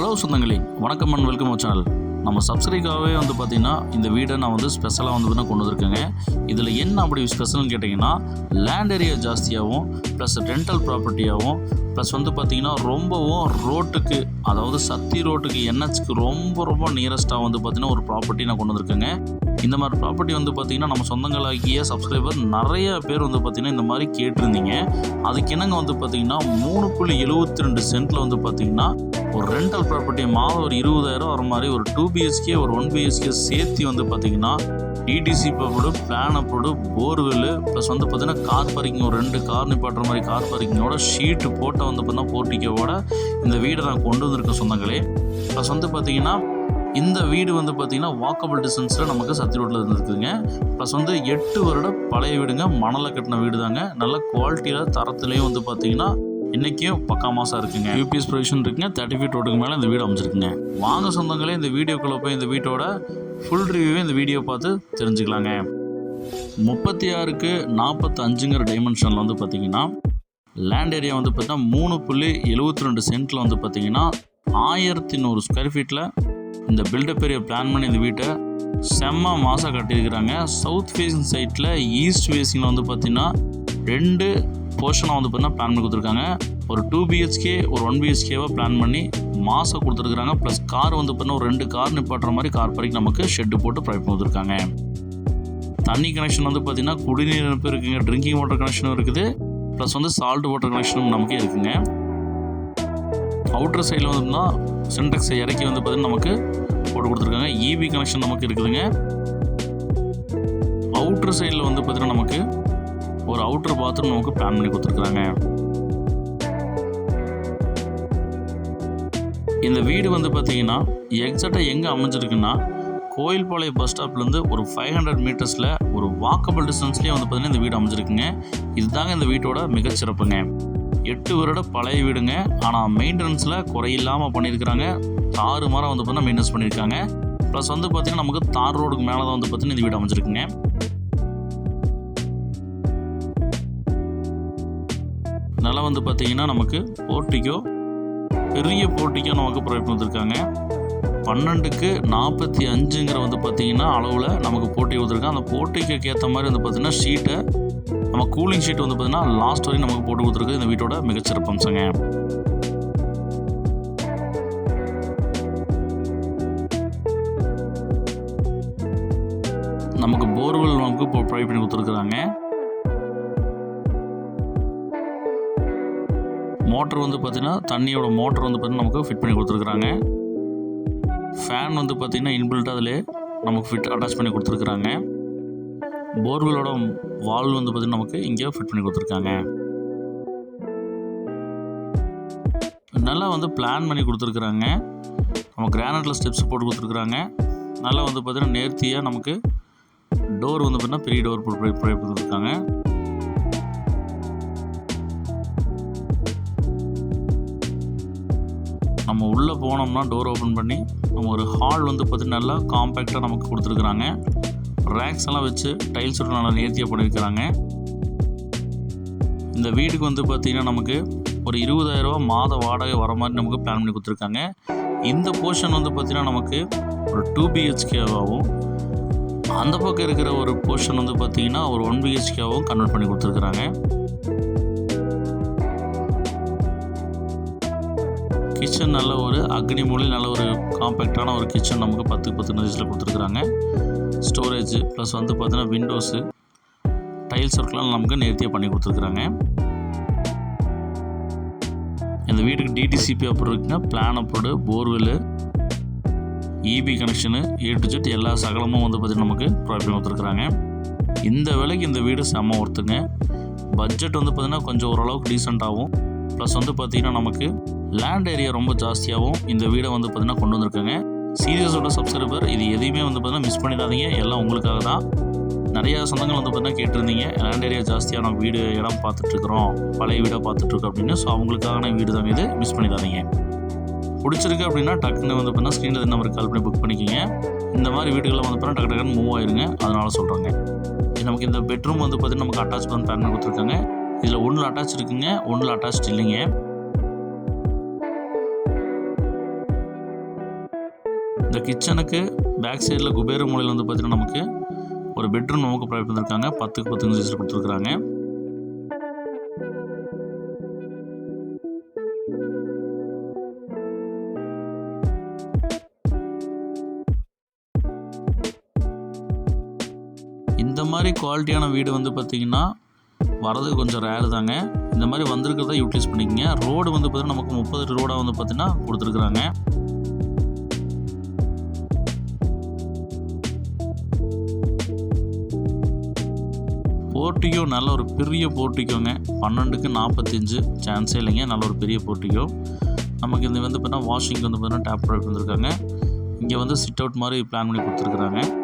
Hello சொந்தங்களே வணக்கம் and welcome channel. நம்ம சப்ஸ்கிரைக்காகவே வந்து பார்த்திங்கன்னா இந்த வீடை நான் வந்து ஸ்பெஷலாக வந்து பார்த்தீங்கன்னா கொண்டு வந்திருக்கேங்க. இதில் என்ன அப்படி ஸ்பெஷல்னு கேட்டிங்கன்னா லேண்ட் ஏரியா ஜாஸ்தியாகவும் ப்ளஸ் ரெண்டல் ப்ராப்பர்ட்டியாகவும் ப்ளஸ் வந்து பார்த்திங்கன்னா ரொம்பவும் ரோட்டுக்கு அதாவது சத்தி ரோட்டுக்கு என்ஹெச்க்கு ரொம்ப ரொம்ப நியரஸ்ட்டாக வந்து பார்த்திங்கன்னா ஒரு ப்ராப்பர்ட்டி நான் கொண்டு வந்திருக்கேங்க. இந்த மாதிரி ப்ராப்பர்ட்டி வந்து பார்த்திங்கன்னா நம்ம சொந்தங்களாகிய சப்ஸ்கிரைபர் நிறைய பேர் வந்து பார்த்திங்கன்னா இந்த மாதிரி கேட்டிருந்தீங்க. அதுக்கு என்னங்க வந்து பார்த்திங்கன்னா மூணு புள்ளி எழுபத்தி ரெண்டு சென்ட்டில் வந்து பார்த்திங்கன்னா ஒரு ரெண்டல் ப்ராப்பர்ட்டி மாதம் ஒரு இருபதாயிரம் வர மாதிரி ஒரு டூ பிஹெச்கே ஒரு ஒன் பிஹெச்கே சேர்த்து வந்து பார்த்திங்கன்னா டிடிசி போடு பிளானை போடு போர்வெல்லு ப்ளஸ் வந்து பார்த்திங்கன்னா கார் பார்க்கிங் ஒரு ரெண்டு கார் நிப்பாட்டுற மாதிரி கார் பார்க்கிங்கோட ஷீட்டு போட்ட வந்து பார்த்தீங்கன்னா போர்ட்டிக்கோட இந்த வீடை நான் கொண்டு வந்திருக்கேன் சொந்தங்களே. ப்ளஸ் வந்து பார்த்திங்கன்னா இந்த வீடு வந்து பார்த்திங்கன்னா வாக்கபிள் டிஸ்டன்ஸில் நமக்கு சத்தி ரோட்டில் இருந்துருக்குதுங்க. ப்ளஸ் வந்து எட்டு வருட பழைய வீடுங்க மணலை கட்டின வீடு தாங்க நல்ல குவாலிட்டியில் தரத்துலேயும் வந்து பார்த்திங்கன்னா இன்றைக்கும் பக்கா மாதம் இருக்குங்க. யூபிஎஸ் ப்ரொவிஷன் இருக்குங்க. தேர்ட்டி ஃபீட் ரோடுக்கு மேலே இந்த வீடு அமைச்சிருக்குங்க வாங்க சொந்தங்களே இந்த வீடியோக்குள்ளே போய் இந்த வீட்டோட ஃபுல் ரிவ்யூவே இந்த வீடியோ பார்த்து தெரிஞ்சுக்கலாங்க. முப்பத்தி ஆறுக்கு நாற்பத்தஞ்சுங்கிற டைமென்ஷனில் வந்து பார்த்தீங்கன்னா லேண்ட் ஏரியா வந்து பார்த்தீங்கன்னா மூணு புள்ளி எழுபத்தி ரெண்டு சென்ட்டில் வந்து பார்த்தீங்கன்னா ஆயிரத்தி நூறு ஸ்கொயர் ஃபீட்டில் இந்த பில்டப் ஏரியா பிளான் பண்ணி இந்த வீட்டை செம்ம மாசாக கட்டியிருக்கிறாங்க. சவுத் ஃபேஸிங் சைட்டில் ஈஸ்ட் ஃபேஸிங்கில் வந்து பார்த்திங்கன்னா ரெண்டு போர்ஷனாக வந்து பார்த்தீங்கன்னா பிளான் பண்ணி கொடுத்துருக்காங்க. ஒரு டூ பிஹெச்கே ஒரு ஒன் பிஹெச்கேவாக பிளான் பண்ணி மாதம் கொடுத்துருக்குறாங்க. ப்ளஸ் கார் வந்து பார்த்தீங்கன்னா ஒரு ரெண்டு கார் நிப்பாட்டுற மாதிரி கார் பார்க்கிங் நமக்கு ஷெட்டு போட்டு ப்ரொவைட் கொடுத்துருக்காங்க தண்ணி கனெக்ஷன் வந்து பார்த்தீங்கன்னா குடிநீர் இணைப்பு இருக்குங்க ட்ரிங்கிங் வாட்டர் கனெக்ஷனும் இருக்குது. ப்ளஸ் வந்து சால்ட் வாட்டர் கனெக்ஷனும் நமக்கு இருக்குங்க. அவுட்டர் சைடில் வந்துன்னா சின்டெக்ஸை இறக்கி வந்து பார்த்தீங்கன்னா நமக்கு போட்டு கொடுத்துருக்காங்க. ஈவி கனெக்ஷன் நமக்கு இருக்குதுங்க. அவுட்டர் சைடில் வந்து பார்த்தீங்கன்னா நமக்கு ஒரு அவுட்டர் பாத்ரூம் நமக்கு பிளான் பண்ணி கொடுத்துருக்குறாங்க. இந்த வீடு வந்து பார்த்தீங்கன்னா எக்ஸாக்டாக எங்கே அமைஞ்சிருக்குன்னா கோயில்பாளையம் பஸ் ஸ்டாப்லேருந்து ஒரு ஃபைவ் ஹண்ட்ரட் மீட்டர்ஸில் ஒரு வாக்கபிள் டிஸ்டன்ஸ்லேயே வந்து பார்த்திங்கன்னா இந்த வீடு அமைஞ்சிருக்குங்க. இதுதாங்க இந்த வீட்டோட மிகச்சிறப்புங்க எட்டு வருட பழைய வீடுங்க. ஆனால் மெயின்டெனன்ஸில் குறையில்லாமல் பண்ணியிருக்கிறாங்க தாறு மரம் வந்து பார்த்தீங்கன்னா மெயின்டெனன்ஸ் பண்ணியிருக்காங்க ப்ளஸ் வந்து பார்த்திங்கன்னா நமக்கு தார் ரோடுக்கு மேலே தான் வந்து பார்த்திங்கன்னா இந்த வீடு அமைஞ்சிருக்குங்க. நல்லா வந்து பார்த்தீங்கன்னா நமக்கு போர்ட்டிக்கோ பெரிய போர்ட்டிக்கோ நமக்கு ப்ரொவைட் பண்ணிருக்காங்க பன்னெண்டுக்கு நாற்பத்தி அஞ்சுங்கிற வந்து பார்த்தீங்கன்னா அளவில் நமக்கு போட்டி கொடுத்துருக்காங்க அந்த போட்டிக்கு ஏற்ற மாதிரி வந்து பார்த்தீங்கன்னா ஷீட்டை நம்ம கூலிங் ஷீட் வந்து பார்த்திங்கன்னா லாஸ்ட் வரையும் நமக்கு போட்டு கொடுத்துருக்கு இந்த வீட்டோட மிகச்சிறப்பு அம்சங்க நமக்கு போர்வெல் நமக்கு ப்ரொவைட் பண்ணி கொடுத்துருக்குறாங்க. மோட்டர் வந்து பார்த்திங்கன்னா தண்ணியோட மோட்டர் வந்து பார்த்தீங்கன்னா நமக்கு ஃபிட் பண்ணி கொடுத்துருக்குறாங்க. ஃபேன் வந்து பார்த்திங்கன்னா இன்பில்ட் அதில் நமக்கு ஃபிட் அட்டாச் பண்ணி கொடுத்துருக்குறாங்க. போர்வெலோட வால்வ் வந்து பார்த்தீங்கன்னா நமக்கு இங்கே ஃபிட் பண்ணி கொடுத்துருக்காங்க. நல்லா வந்து பிளான் பண்ணி கொடுத்துருக்குறாங்க. நம்ம கிரானைட்டில் ஸ்டெப்ஸ் போட்டு கொடுத்துருக்குறாங்க. நல்லா வந்து பார்த்திங்கன்னா நேர்த்தியாக நமக்கு டோர் வந்து பார்த்திங்கன்னா பெரிய டோர் போட்டு கொடுத்துருக்காங்க. நம்ம உள்ளே போனோம்னா டோர் ஓப்பன் பண்ணி நம்ம ஒரு ஹால் வந்து பார்த்திங்கன்னா நல்லா காம்பேக்டாக நமக்கு கொடுத்துருக்குறாங்க. ரேக்ஸ் எல்லாம் வச்சு டைல்ஸ் நல்லா நேர்த்தியாக பண்ணியிருக்கிறாங்க. இந்த வீட்டுக்கு வந்து பார்த்திங்கன்னா நமக்கு ஒரு இருபதாயிரரூவா மாத வாடகை வர மாதிரி நமக்கு பிளான் பண்ணி கொடுத்துருக்காங்க. இந்த போர்ஷன் வந்து பார்த்திங்கன்னா நமக்கு ஒரு டூ பிஹெச்கேவாகவும் அந்த பக்கம் இருக்கிற ஒரு போர்ஷன் வந்து பார்த்திங்கன்னா ஒரு ஒன் பிஹெச்கேவாகவும் கன்வெர்ட் பண்ணி கொடுத்துருக்குறாங்க. கிச்சன் நல்ல ஒரு அக்னி மூலி நல்ல ஒரு காம்பேக்டான ஒரு கிச்சன் நமக்கு பத்துக்கு பத்து நதிஸில் கொடுத்துருக்குறாங்க. ஸ்டோரேஜ் ப்ளஸ் வந்து பார்த்தீங்கன்னா விண்டோஸு டைல்ஸ் ஒர்க்லாம் நமக்கு நேர்த்தியாக பண்ணி கொடுத்துருக்குறாங்க. இந்த வீட்டுக்கு டிடிசிபி அப்ரூவ் இருக்குங்க. Plan approved borewell EB connection A to Z எல்லா சகலமும் வந்து பார்த்திங்கன்னா நமக்கு ப்ரொவைட் பண்ணி கொடுத்துருக்குறாங்க. இந்த விலைக்கு இந்த வீடு செம்ம ஒருத்துங்க பட்ஜெட் வந்து பார்த்திங்கன்னா கொஞ்சம் ஓரளவுக்கு டீசெண்டாகவும் ப்ளஸ் வந்து பார்த்திங்கன்னா நமக்கு லேண்ட் ஏரியா ரொம்ப ஜாஸ்தியாகவும் இந்த வீடை வந்து பார்த்திங்கன்னா கொண்டு வந்திருக்காங்க. சீரியஸோட சப்ஸ்கிரைபர் இது எதையுமே வந்து பார்த்திங்கன்னா மிஸ் பண்ணிடாதீங்க. எல்லாம் உங்களுக்காக தான். நிறையா சொந்தங்கள் வந்து பார்த்திங்கன்னா கேட்டிருந்தீங்க. லேண்ட் ஏரியா ஜாஸ்தியாக நம்ம வீடு இடம் பார்த்துட்ருக்குறோம். பழைய வீடாக பார்த்துட்ருக்கோம் அப்படின்னு. ஸோ அவங்களுக்கான வீடு தான் இது. மிஸ் பண்ணிடாதீங்க. பிடிச்சிருக்கு அப்படின்னா டக்குன்னு வந்து பார்த்தீங்கன்னா ஸ்க்ரீனில் நம்பருக்கு கால் பண்ணி புக் பண்ணிக்கிங்க. இந்த மாதிரி வீடுகளில் வந்து பார்த்தீங்கன்னா டக்கு டக்குன்னு மூவ் ஆயிருங்க. அதனால சொல்கிறாங்க நமக்கு இந்த பெட்ரூம் வந்து பார்த்திங்கன்னா நமக்கு அட்டாச் பண்ண பிளான் கொடுத்துருக்காங்க. இதில் ஒன்றில் அட்டாச் இருக்குங்க ஒன்றில் அட்டாச் இல்லைங்க. இந்த கிச்சனுக்கு பேக் சைடில் குபேர மூலையில் வந்து பார்த்திங்கன்னா நமக்கு ஒரு பெட்ரூம் நமக்கு ப்ரொவைட் பண்ணியிருக்காங்க பத்துக்கு பத்து சைஸில் கொடுத்துருக்குறாங்க. இந்த மாதிரி குவாலிட்டியான வீடு வந்து பார்த்திங்கன்னா வரது கொஞ்சம் ரேரு தாங்க. இந்த மாதிரி வந்திருக்கிறத யூட்டிலைஸ் பண்ணிக்கங்க. ரோடு வந்து பார்த்திங்கன்னா நமக்கு முப்பது ரோடாக வந்து பார்த்திங்கன்னா கொடுத்துருக்குறாங்க. போர்ட்டிகோ நல்ல ஒரு பெரிய போர்ட்டிக்கோங்க பன்னெண்டுக்கு நாற்பத்தஞ்சு சான்ஸே இல்லைங்க. நல்ல ஒரு பெரிய போர்ட்டிகோ நமக்கு இந்த வந்து பார்த்தீங்கன்னா வாஷிங் வந்து பார்த்தீங்கன்னா டேப் ப்ரொவைட் பண்ணிருக்காங்க இங்கே வந்து சிட் அவுட் மாதிரி பிளான் பண்ணி கொடுத்துருக்குறாங்க.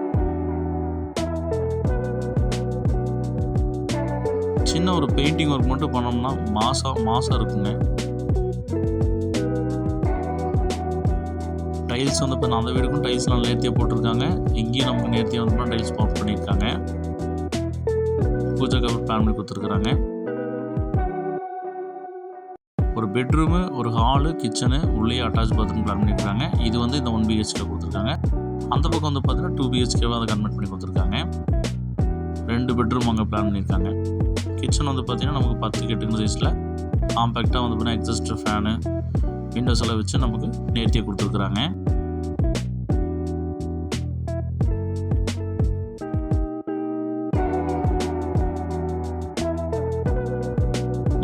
சின்ன ஒரு பெயிண்டிங் ஒர்க் மட்டும் பண்ணோம்னா மாதம் மாதம் இருக்குங்க. டைல்ஸ் வந்து இப்போ அந்த வீடுக்கும் டைல்ஸ்லாம் நேர்த்தியாக போட்டிருக்காங்க. இங்கேயும் நமக்கு நேர்த்தியாக வந்து டைல்ஸ் போட் பண்ணியிருக்காங்க. பூஜை கவர் பிளான் பண்ணி கொடுத்துருக்குறாங்க. ஒரு பெட்ரூமு ஒரு ஹாலு கிச்சனு உள்ளே அட்டாச் பாத்ரூம் பிளான் பண்ணியிருக்காங்க இது வந்து இந்த ஒன் பிஹெச்கே கொடுத்துருக்காங்க. அந்த பக்கம் வந்து பார்த்தீங்கன்னா டூ பிஹெச்கேவாக அதை கன்வெர்ட் பண்ணி கொடுத்துருக்காங்க. ரெண்டு பெட்ரூம் அங்கே பிளான் பண்ணியிருக்காங்க. கிச்சன் வந்து பார்த்திங்கன்னா நமக்கு பத்து எட்டு சைஸில் காம்பேக்டாக வந்து பார்த்தீங்கன்னா எக்ஸஸ்ட் ஃபேனு விண்டோஸ் எல்லாம் வச்சு நமக்கு நேர்த்தியை கொடுத்துருக்குறாங்க.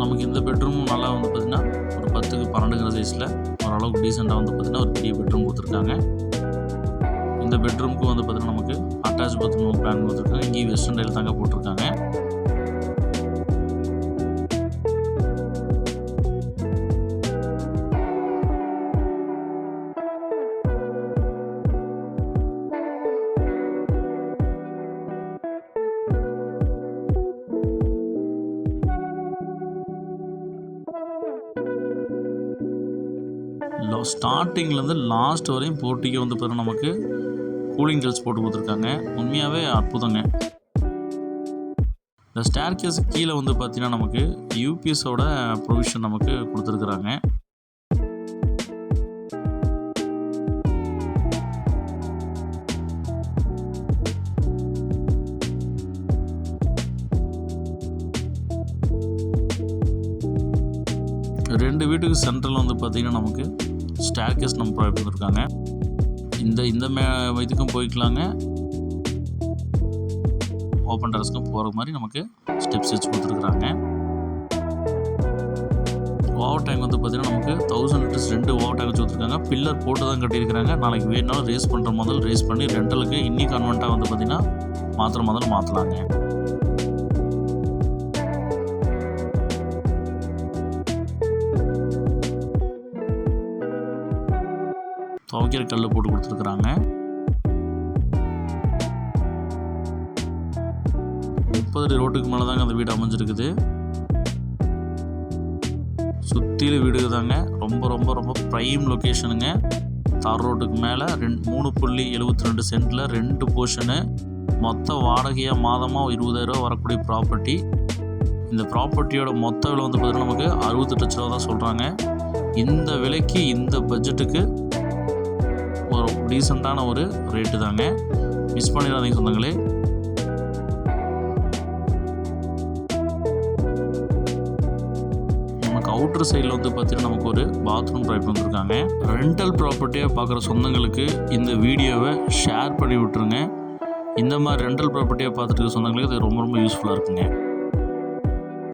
நமக்கு இந்த பெட்ரூமும் நல்லா வந்து பார்த்திங்கன்னா ஒரு பத்துக்கு பன்னெண்டுங்கிற சைஸில் ஓரளவுக்கு டீசெண்டாக வந்து பார்த்திங்கன்னா ஒரு பெரிய பெட்ரூம் கொடுத்துருக்காங்க. இந்த பெட்ரூமுக்கு வந்து பார்த்திங்கன்னா நமக்கு அட்டாச் பாத்ரூம் பிளான் கொடுத்துருக்காங்க. இங்கேயும் வெஸ்டர்ன் டைல் தாங்க போட்டிருக்காங்க. ஸ்டார்டிங்லேருந்து லாஸ்ட் வரையும் போட்டிக்கு வந்து பார்த்தீங்கன்னா நமக்கு கூலிங் ஜெல்ஸ் போட்டு கொடுத்துருக்காங்க. உண்மையாகவே அற்புதங்க. இந்த ஸ்டேர் கேஸ் கீழே வந்து பார்த்தீங்கன்னா நமக்கு யூபிஎஸோட ப்ரொவிஷன் நமக்கு கொடுத்துருக்குறாங்க. ரெண்டு வீட்டுக்கு சென்ட்ரல் வந்து பார்த்தீங்கன்னா நமக்கு ஸ்டேர் நம்ம ப்ரொவைட் பண்ணியிருக்காங்க இந்த இந்த மே இதுக்கும் போய்க்கலாங்க. ஓப்பன் டெரஸ்க்கும் போகிற மாதிரி நமக்கு ஸ்டெப்ஸ் வச்சு கொடுத்துருக்குறாங்க. ஓவர் டேங்க் வந்து பார்த்தீங்கன்னா நமக்கு தௌசண்ட் லிட்டர்ஸ் ரெண்டு ஓவர் டேங்க் வச்சு கொடுத்துருக்காங்க. பில்லர் போட்டு தான் கட்டியிருக்கிறாங்க. நாளைக்கு வேணுனாலும் ரேஸ் பண்ணுற முதல் ரேஸ் பண்ணி ரெண்டலுக்கு இன்னி கன்வெண்ட்டாக வந்து பார்த்தீங்கன்னா மாத்திர முதல்ல மாற்றலாங்க துவைக்கிற கல் போட்டு கொடுத்துருக்குறாங்க. முப்பது அடி ரோட்டுக்கு மேலே தாங்க அந்த வீடு அமைஞ்சிருக்குது. சுற்றிலும் வீடு தாங்க. ரொம்ப ரொம்ப ரொம்ப ப்ரைம் லொக்கேஷனுங்க தார் ரோட்டுக்கு மேலே ரெண்டு மூணு புள்ளி எழுபத்தி ரெண்டு சென்ட்டில் ரெண்டு போர்ஷனு மொத்த வாடகையாக மாதமாக இருபதாயிரரூவா வரக்கூடிய ப்ராப்பர்ட்டி இந்த ப்ராப்பர்ட்டியோட மொத்த விலை வந்து பார்த்திங்கன்னா நமக்கு அறுபத்தெட்டு லட்ச ரூபா தான் சொல்கிறாங்க இந்த விலைக்கு இந்த பட்ஜெட்டுக்கு டீசெண்டான ஒரு ரேட்டு தாங்க. மிஸ் பண்ணிடாதீங்க சொந்தங்களே. நமக்கு அவுட்டர் சைடில் வந்து பார்த்தீங்கன்னா நமக்கு ஒரு பாத்ரூம் ப்ரொவைட் பண்ணிருக்காங்க ரெண்டல் ப்ராப்பர்ட்டியாக பார்க்குற சொந்தங்களுக்கு இந்த வீடியோவை ஷேர் பண்ணி விட்டுருங்க. இந்த மாதிரி ரெண்டல் ப்ராப்பர்ட்டியாக பார்த்துட்டு சொந்தங்களுக்கு அது ரொம்ப ரொம்ப யூஸ்ஃபுல்லாக இருக்குங்க.